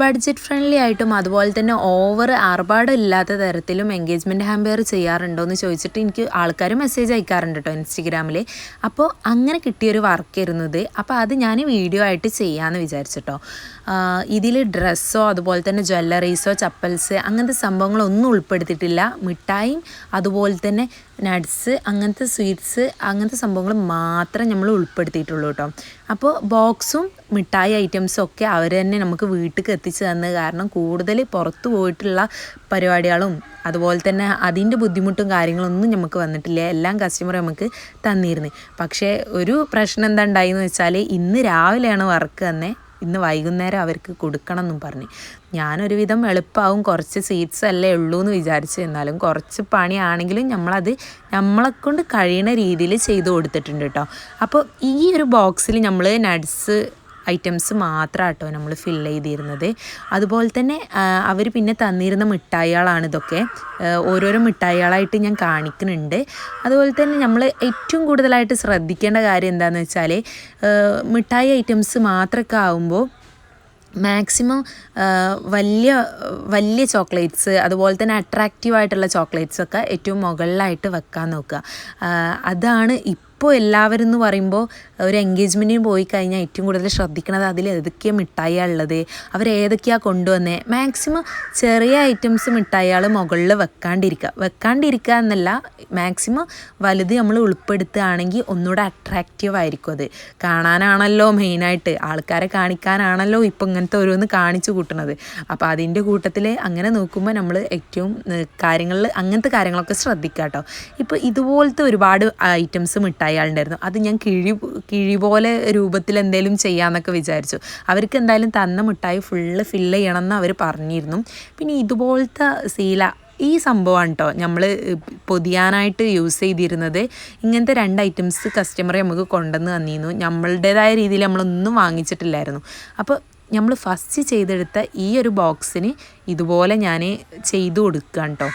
Budget friendly ആയിട്ടും അതുപോലെ തന്നെ ഓവർ ആർഭാടമില്ലാത്ത തരത്തിലും എൻഗേജ്മെന്റ് ഹാമ്പെയർ ചെയ്യാറുണ്ടോ എന്ന് ചോദിച്ചിട്ട് എനിക്ക് ആൾക്കാർ മെസ്സേജ് അയക്കാറുണ്ട് കേട്ടോ ഇൻസ്റ്റഗ്രാമിൽ അപ്പോൾ അങ്ങനെ കിട്ടിയൊരു വർക്കായിരുന്നു ഇത്. അപ്പോൾ അത് ഞാൻ വീഡിയോ ആയിട്ട് ചെയ്യാമെന്ന് വിചാരിച്ചിട്ടോ ഇതിൽ ഡ്രസ്സോ അതുപോലെ തന്നെ ജ്വല്ലറീസോ ചപ്പൽസ് അങ്ങനത്തെ സംഭവങ്ങളൊന്നും ഉൾപ്പെടുത്തിയിട്ടില്ല. മിഠായും അതുപോലെ തന്നെ നട്ട്സ് അങ്ങനത്തെ സ്വീറ്റ്സ് അങ്ങനത്തെ സംഭവങ്ങൾ മാത്രം നമ്മൾ ഉൾപ്പെടുത്തിയിട്ടുള്ളൂ കേട്ടോ അപ്പോൾ ബോക്സും മിഠായി ഐറ്റംസും ഒക്കെ അവർ തന്നെ നമുക്ക് വീട്ടിൽ എത്തിച്ചു തന്നത് കാരണം കൂടുതൽ പുറത്ത് പോയിട്ടുള്ള പരിപാടികളും അതുപോലെ തന്നെ അതിന്റെ ബുദ്ധിമുട്ടും കാര്യങ്ങളൊന്നും നമുക്ക് വന്നിട്ടില്ല. എല്ലാം കസ്റ്റമർ നമുക്ക് തന്നിരുന്നു. പക്ഷേ ഒരു പ്രശ്നം എന്താ ഉണ്ടായെന്ന് വെച്ചാൽ ഇന്ന് രാവിലെയാണ് വർക്ക് തന്നെ ഇന്ന് വൈകുന്നേരം അവർക്ക് കൊടുക്കണം എന്നും പറഞ്ഞ്. ഞാനൊരുവിധം എളുപ്പമാവും കുറച്ച് സീറ്റ്സ് അല്ലേ ഉള്ളൂ എന്ന് വിചാരിച്ചു. എന്നാലും കുറച്ച് പണിയാണെങ്കിലും നമ്മളത് നമ്മളെക്കൊണ്ട് കഴിയുന്ന രീതിയിൽ ചെയ്തു കൊടുത്തിട്ടുണ്ട് കേട്ടോ. അപ്പോൾ ഈ ഒരു ബോക്സിൽ നമ്മൾ നട്ട്സ് ഐറ്റംസ് മാത്രം കേട്ടോ നമ്മൾ ഫിൽ ചെയ്തിരുന്നത്. അതുപോലെ തന്നെ അവർ പിന്നെ തന്നിരുന്ന മിഠായികളാണ് ഇതൊക്കെ. ഓരോരോ മിഠായികളായിട്ട് ഞാൻ കാണിക്കുന്നുണ്ട്. അതുപോലെ തന്നെ നമ്മൾ ഏറ്റവും കൂടുതലായിട്ട് ശ്രദ്ധിക്കേണ്ട കാര്യം എന്താണെന്ന് വെച്ചാൽ മിഠായി ഐറ്റംസ് മാത്രമൊക്കെ ആവുമ്പോൾ മാക്സിമം വലിയ വലിയ ചോക്ലേറ്റ്സ് അതുപോലെ തന്നെ അട്രാക്റ്റീവ് ആയിട്ടുള്ള ഒക്കെ ഏറ്റവും മുകളിലായിട്ട് വെക്കാൻ നോക്കുക. അതാണ് ഇപ്പോൾ എല്ലാവരും എന്ന് പറയുമ്പോൾ ഒരു എൻഗേജ്മെന്റിന് പോയി കഴിഞ്ഞാൽ ഏറ്റവും കൂടുതൽ ശ്രദ്ധിക്കുന്നത് അതിൽ ഏതൊക്കെയാണ് മിഠായിയാണ് ഉള്ളത്? അവർ ഏതൊക്കെയാണ് കൊണ്ടുവന്നത് മാക്സിമം ചെറിയ ഐറ്റംസ് മിഠായികൾ മുകളിൽ വെക്കാണ്ടിരിക്കുക വെക്കാണ്ടിരിക്കുക എന്നല്ല മാക്സിമം വലുത് നമ്മൾ ഉൾപ്പെടുത്തുകയാണെങ്കിൽ ഒന്നുകൂടെ അട്രാക്റ്റീവ് ആയിരിക്കും അത്. കാണാനാണല്ലോ മെയിനായിട്ട് ആൾക്കാരെ കാണിക്കാനാണല്ലോ ഇപ്പം ഇങ്ങനത്തെ ഓരോന്ന് കാണിച്ചു കൂട്ടണത്. അപ്പോൾ അതിന്റെ കൂട്ടത്തിൽ അങ്ങനെ നോക്കുമ്പോൾ നമ്മൾ ഏറ്റവും കാര്യങ്ങളിൽ അങ്ങനത്തെ കാര്യങ്ങളൊക്കെ ശ്രദ്ധിക്കുക കേട്ടോ ഇപ്പോൾ ഇതുപോലത്തെ ഒരുപാട് ഐറ്റംസ് മിഠായി അയാളുണ്ടായിരുന്നു. അത് ഞാൻ കിഴി കിഴി പോലെ രൂപത്തിൽ എന്തെങ്കിലും ചെയ്യാമെന്നൊക്കെ വിചാരിച്ചു. അവർക്ക് എന്തായാലും തന്ന മിഠായി ഫുള്ള് ഫില്ല് ചെയ്യണം എന്ന് അവർ പറഞ്ഞിരുന്നു. പിന്നെ ഇതുപോലത്തെ സീല ഈ സംഭവമാണ് കേട്ടോ നമ്മൾ പൊതിയാനായിട്ട് യൂസ് ചെയ്തിരുന്നത്. ഇങ്ങനത്തെ രണ്ട് ഐറ്റംസ് കസ്റ്റമറെ നമുക്ക് കൊണ്ടുവന്ന് തന്നിരുന്നു. നമ്മളുടേതായ രീതിയിൽ നമ്മളൊന്നും വാങ്ങിച്ചിട്ടില്ലായിരുന്നു. അപ്പോൾ നമ്മൾ ഫസ്റ്റ് ചെയ്തെടുത്ത ഈ ഒരു ബോക്സിന് ഇതുപോലെ ഞാൻ ചെയ്തു കൊടുക്കാം കേട്ടോ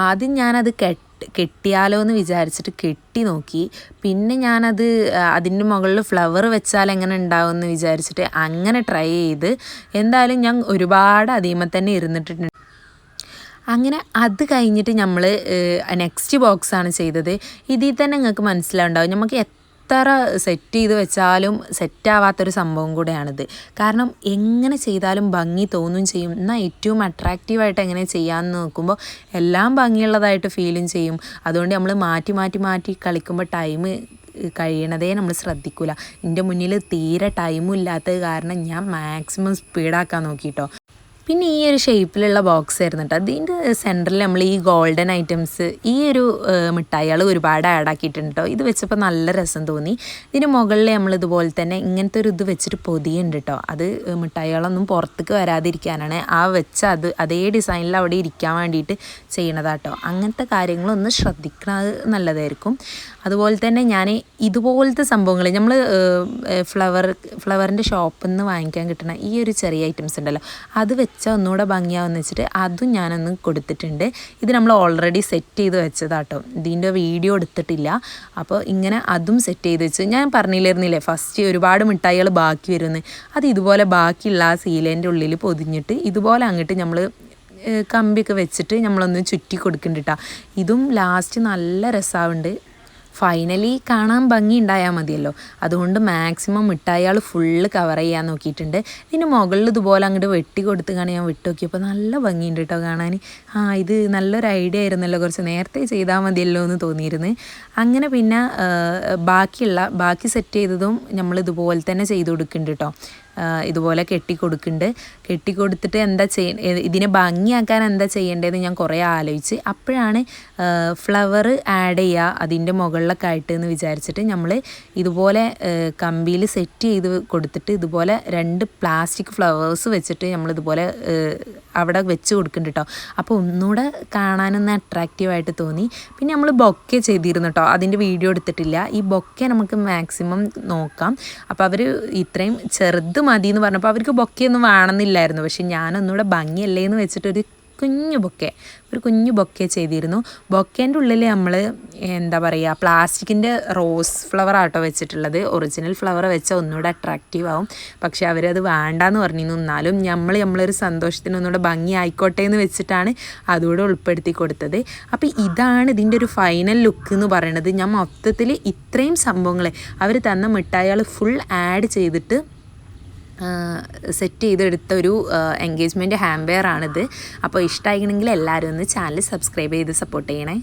ആദ്യം ഞാനത് കെട്ട് കെട്ടിയാലോ എന്ന് വിചാരിച്ചിട്ട് കെട്ടി നോക്കി. പിന്നെ ഞാനത് അതിന്റെ മുകളിൽ ഫ്ലവർ വെച്ചാൽ എങ്ങനെ ഉണ്ടാവും എന്ന് വിചാരിച്ചിട്ട് അങ്ങനെ ട്രൈ ചെയ്ത് എന്തായാലും ഞാൻ ഒരുപാട് അതിമ തന്നെ ഇരുന്നിട്ടുണ്ട്. അങ്ങനെ അത് കഴിഞ്ഞിട്ട് നമ്മൾ നെക്സ്റ്റ് ബോക്സാണ് ചെയ്തത്. ഇതിൽ തന്നെ നിങ്ങൾക്ക് മനസ്സിലാവുണ്ടാവും. നമുക്ക് എത്ര സെറ്റ് ചെയ്ത് വെച്ചാലും സെറ്റാവാത്തൊരു സംഭവം കൂടെയാണിത്. കാരണം എങ്ങനെ ചെയ്താലും ഭംഗി തോന്നും ചെയ്യും. എന്നാൽ ഏറ്റവും അട്രാക്റ്റീവായിട്ട് എങ്ങനെ ചെയ്യാമെന്ന് നോക്കുമ്പോൾ എല്ലാം ഭംഗിയുള്ളതായിട്ട് ഫീലും ചെയ്യും. അതുകൊണ്ട് നമ്മൾ മാറ്റി മാറ്റി മാറ്റി കളിക്കുമ്പോൾ ടൈം കഴിയണതേ നമ്മൾ ശ്രദ്ധിക്കില്ല എന്റെ മുന്നിൽ തീരെ ടൈമും ഇല്ലാത്തത് കാരണം ഞാൻ മാക്സിമം സ്പീഡാക്കാൻ നോക്കിയിട്ടോ പിന്നെ ഈ ഒരു ഷേപ്പിലുള്ള ബോക്സ് ആയിരുന്നു കേട്ടോ അതിന്റെ സെന്ററിൽ നമ്മൾ ഈ ഗോൾഡൻ ഐറ്റംസ് ഈ ഒരു മിഠായികൾ ഒരുപാട് ആഡ് ആക്കിയിട്ടുണ്ട് കേട്ടോ ഇത് വെച്ചപ്പോൾ നല്ല രസം തോന്നി. ഇതിന് മുകളിൽ നമ്മൾ ഇതുപോലെ തന്നെ ഇങ്ങനത്തെ ഒരു ഇത് വെച്ചിട്ട് പൊതിയുണ്ട് കേട്ടോ അത് മിഠായികളൊന്നും പുറത്തേക്ക് വരാതിരിക്കാനാണ്. ആ വെച്ച അത് അതേ ഡിസൈനിൽ അവിടെ ഇരിക്കാൻ വേണ്ടിയിട്ട് ചെയ്യണതാട്ടോ അങ്ങനത്തെ കാര്യങ്ങളൊന്ന് ശ്രദ്ധിക്കുന്നത് നല്ലതായിരിക്കും. അതുപോലെ തന്നെ ഞാൻ ഇതുപോലത്തെ സംഭവങ്ങൾ നമ്മൾ ഫ്ലവർ ഫ്ലവറിന്റെ ഷോപ്പിൽ നിന്ന് വാങ്ങിക്കാൻ കിട്ടുന്ന ഈ ഒരു ചെറിയ ഐറ്റംസ് ഉണ്ടല്ലോ അത് വെച്ചാൽ ഒന്നുകൂടെ ഭംഗിയാവുമെന്ന് വെച്ചിട്ട് അതും ഞാനൊന്ന് കൊടുത്തിട്ടുണ്ട്. ഇത് നമ്മൾ ഓൾറെഡി സെറ്റ് ചെയ്ത് വെച്ചതാട്ടോ. ഇതിന്റെ വീഡിയോ എടുത്തിട്ടില്ല. അപ്പോൾ ഇങ്ങനെ അതും സെറ്റ് ചെയ്ത് വെച്ച്. ഞാൻ പറഞ്ഞില്ലായിരുന്നില്ലേ ഫസ്റ്റ് ഒരുപാട് മിഠായികൾ ബാക്കി വരുമെന്ന്. അത് ഇതുപോലെ ബാക്കിയുള്ള ആ സീലേന്റെ ഉള്ളിൽ പൊതിഞ്ഞിട്ട് ഇതുപോലെ അങ്ങോട്ട് നമ്മൾ കമ്പിയൊക്കെ വെച്ചിട്ട് നമ്മളൊന്ന് ചുറ്റി കൊടുക്കുന്നുണ്ട് ഇതും ലാസ്റ്റ് നല്ല രസമാവുണ്ട് ഫൈനലി കാണാൻ ഭംഗി ഉണ്ടായാൽ മതിയല്ലോ. അതുകൊണ്ട് മാക്സിമം മിഠായികൾ ഫുള്ള് കവർ ചെയ്യാൻ നോക്കിയിട്ടുണ്ട്. ഇതിന് മുകളിൽ ഇതുപോലെ അങ്ങോട്ട് വെട്ടി കൊടുത്ത് കാണാൻ ഞാൻ വിട്ടു നോക്കിയപ്പോൾ നല്ല ഭംഗിയുണ്ട് കേട്ടോ കാണാൻ. ആ ഇത് നല്ലൊരു ഐഡിയ ആയിരുന്നല്ലോ കുറച്ച് നേരത്തെ ചെയ്താൽ മതിയല്ലോ എന്ന് തോന്നിയിരുന്നു. അങ്ങനെ പിന്നെ ബാക്കിയുള്ള ബാക്കി സെറ്റ് ചെയ്തതും നമ്മൾ ഇതുപോലെ തന്നെ ചെയ്ത് കൊടുക്കുന്നുണ്ട് കേട്ടോ ഇതുപോലെ കെട്ടി കൊടുക്കുന്നുണ്ട്. കെട്ടി കൊടുത്തിട്ട് എന്താ ചെയ്യ ഇതിനെ ഭംഗിയാക്കാൻ എന്താ ചെയ്യേണ്ടതെന്ന് ഞാൻ കുറേ ആലോചിച്ച്. അപ്പോഴാണ് ഫ്ലവർ ആഡ് ചെയ്യുക അതിന്റെ മുകളിലൊക്കെ ആയിട്ട് എന്ന് വിചാരിച്ചിട്ട് നമ്മൾ ഇതുപോലെ കമ്പിയിൽ സെറ്റ് ചെയ്ത് കൊടുത്തിട്ട് ഇതുപോലെ രണ്ട് പ്ലാസ്റ്റിക് ഫ്ലവേഴ്സ് വെച്ചിട്ട് നമ്മളിതുപോലെ അവിടെ വെച്ച് കൊടുക്കുന്നുണ്ട് കേട്ടോ അപ്പോൾ ഒന്നുകൂടെ കാണാനൊന്ന് അട്രാക്റ്റീവായിട്ട് തോന്നി. പിന്നെ നമ്മൾ ബൊക്കെ ചെയ്തിരുന്നു കേട്ടോ അതിന്റെ വീഡിയോ എടുത്തിട്ടില്ല. ഈ ബൊക്കെ നമുക്ക് മാക്സിമം നോക്കാം. അപ്പോൾ അവർ ഇത്രയും ചെറുത് മതി എന്ന് പറഞ്ഞപ്പോൾ അവർക്ക് ബൊക്കെയൊന്നും വേണമെന്നില്ലായിരുന്നു. പക്ഷെ ഞാനൊന്നുകൂടെ ഭംഗിയല്ലേ എന്ന് വെച്ചിട്ടൊരു കുഞ്ഞു ബൊക്കെ ഒരു കുഞ്ഞു ബൊക്കെ ചെയ്തിരുന്നു. ബൊക്കേന്റെ ഉള്ളിൽ നമ്മൾ എന്താ പറയുക പ്ലാസ്റ്റിക്കിന്റെ റോസ് ഫ്ലവർ ആട്ടോ വെച്ചിട്ടുള്ളത്. ഒറിജിനൽ ഫ്ലവർ വെച്ചാൽ ഒന്നുകൂടെ അട്രാക്റ്റീവ് ആവും. പക്ഷേ അവരത് വേണ്ടാന്ന് പറഞ്ഞിരുന്നു. എന്നാലും നമ്മൾ നമ്മളൊരു സന്തോഷത്തിന് ഒന്നുകൂടെ ഭംഗി ആയിക്കോട്ടെ എന്ന് വെച്ചിട്ടാണ് അതുകൂടെ ഉൾപ്പെടുത്തി കൊടുത്തത്. അപ്പോൾ ഇതാണ് ഇതിന്റെ ഒരു ഫൈനൽ ലുക്ക് എന്ന് പറയുന്നത് ഞാൻ മൊത്തത്തിൽ ഇത്രയും സംഭവങ്ങൾ അവർ തന്ന മിഠായികൾ ഫുൾ ആഡ് ചെയ്തിട്ട് സെറ്റ് ചെയ്തെടുത്ത ഒരു എൻഗേജ്മെന്റ് ആണിത്. അപ്പോൾ ഇഷ്ടമായിക്കണമെങ്കിൽ എല്ലാവരും ഒന്ന് ചാനൽ സബ്സ്ക്രൈബ് ചെയ്ത് സപ്പോർട്ട് ചെയ്യണേ.